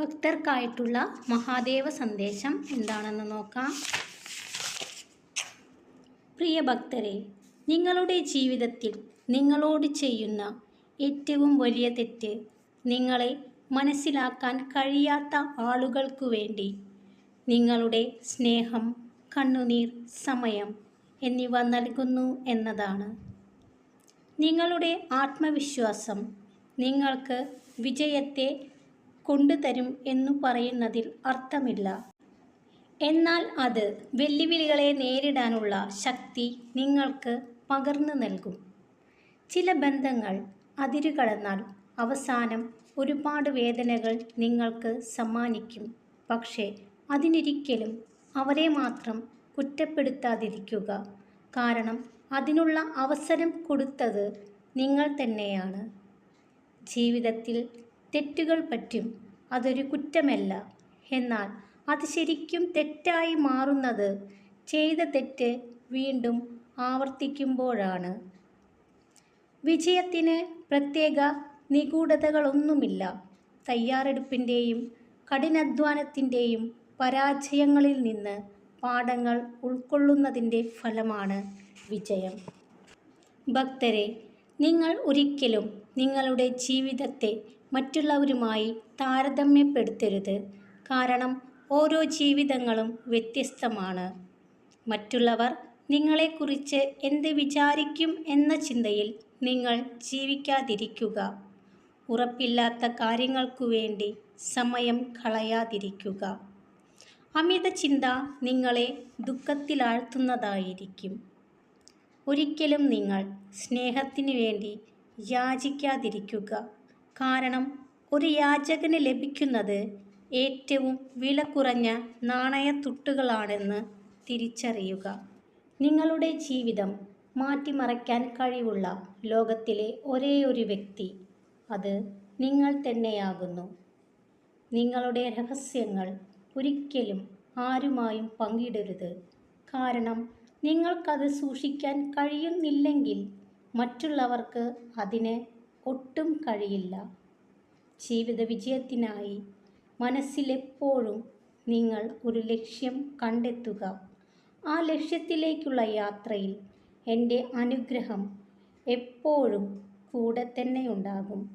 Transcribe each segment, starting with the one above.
ഭക്തർക്കായിട്ടുള്ള മഹാദേവ സന്ദേശം എന്താണെന്ന് നോക്കാം. പ്രിയ ഭക്തരെ നിങ്ങളുടെ ജീവിതത്തിൽ നിങ്ങളോട് ചെയ്യുന്ന ഏറ്റവും വലിയ തെറ്റ് നിങ്ങളെ മനസ്സിലാക്കാൻ കഴിയാത്ത ആളുകൾക്കു വേണ്ടി നിങ്ങളുടെ സ്നേഹം കണ്ണുനീർ സമയം എന്നിവ നൽകുന്നു എന്നതാണ്. നിങ്ങളുടെ ആത്മവിശ്വാസം നിങ്ങൾക്ക് വിജയത്തെ കൊണ്ടുതരും എന്നു പറയുന്നതിൽ അർത്ഥമില്ല. എന്നാൽ അത് വെല്ലുവിളികളെ നേരിടാനുള്ള ശക്തി നിങ്ങൾക്ക് പകർന്നു നൽകും. ചില ബന്ധങ്ങൾ അതിരുകടന്നാൽ അവസാനം ഒരുപാട് വേദനകൾ നിങ്ങൾക്ക് സമ്മാനിക്കും. പക്ഷേ അതിനൊരിക്കലും അവരെ മാത്രം കുറ്റപ്പെടുത്താതിരിക്കുക. കാരണം അതിനുള്ള അവസരം കൊടുത്തത് നിങ്ങൾ തന്നെയാണ്. ജീവിതത്തിൽ തെറ്റുകൾ പറ്റും. അതൊരു കുറ്റമല്ല. എന്നാൽ അത് ശരിക്കും തെറ്റായി മാറുന്നത് ചെയ്ത തെറ്റ് വീണ്ടും ആവർത്തിക്കുമ്പോഴാണ്. വിജയത്തിന് പ്രത്യേക നിഗൂഢതകളൊന്നുമില്ല. തയ്യാറെടുപ്പിന്റെയും കഠിനാധ്വാനത്തിന്റെയും പരാജയങ്ങളിൽ നിന്ന് പാഠങ്ങൾ ഉൾക്കൊള്ളുന്നതിന്റെ ഫലമാണ് വിജയം. ഭക്തരെ നിങ്ങൾ ഒരിക്കലും നിങ്ങളുടെ ജീവിതത്തെ മറ്റുള്ളവരുമായി താരതമ്യപ്പെടുത്തരുത്. കാരണം ഓരോ ജീവിതങ്ങളും വ്യത്യസ്തമാണ്. മറ്റുള്ളവർ നിങ്ങളെക്കുറിച്ച് എന്ത് വിചാരിക്കും എന്ന ചിന്തയിൽ നിങ്ങൾ ജീവിക്കാതിരിക്കുക. ഉറപ്പില്ലാത്ത കാര്യങ്ങൾക്കു വേണ്ടി സമയം കളയാതിരിക്കുക. അമിത ചിന്ത നിങ്ങളെ ദുഃഖത്തിലാഴ്ത്തുന്നതായിരിക്കും. ഒരിക്കലും നിങ്ങൾ സ്നേഹത്തിന് വേണ്ടി യാചിക്കാതിരിക്കുക. കാരണം ഒരു യാചകന് ലഭിക്കുന്നത് ഏറ്റവും വില കുറഞ്ഞ നാണയത്തുട്ടുകളാണെന്ന് തിരിച്ചറിയുക. നിങ്ങളുടെ ജീവിതം മാറ്റിമറയ്ക്കാൻ കഴിവുള്ള ലോകത്തിലെ ഒരേയൊരു വ്യക്തി അത് നിങ്ങൾ തന്നെയാകുന്നു. നിങ്ങളുടെ രഹസ്യങ്ങൾ ഒരിക്കലും ആരുമായും പങ്കിടരുത്. കാരണം നിങ്ങൾക്കത് സൂക്ഷിക്കാൻ കഴിയുന്നില്ലെങ്കിൽ മറ്റുള്ളവർക്ക് അതിന് ഒട്ടും കഴിയില്ല. ജീവിത വിജയത്തിനായി മനസ്സിലെപ്പോഴും നിങ്ങൾ ഒരു ലക്ഷ്യം കണ്ടെത്തുക. ആ ലക്ഷ്യത്തിലേക്കുള്ള യാത്രയിൽ എന്റെ അനുഗ്രഹം എപ്പോഴും കൂടെ തന്നെ ഉണ്ടാകും.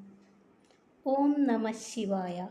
ഓം നമ ശിവായ.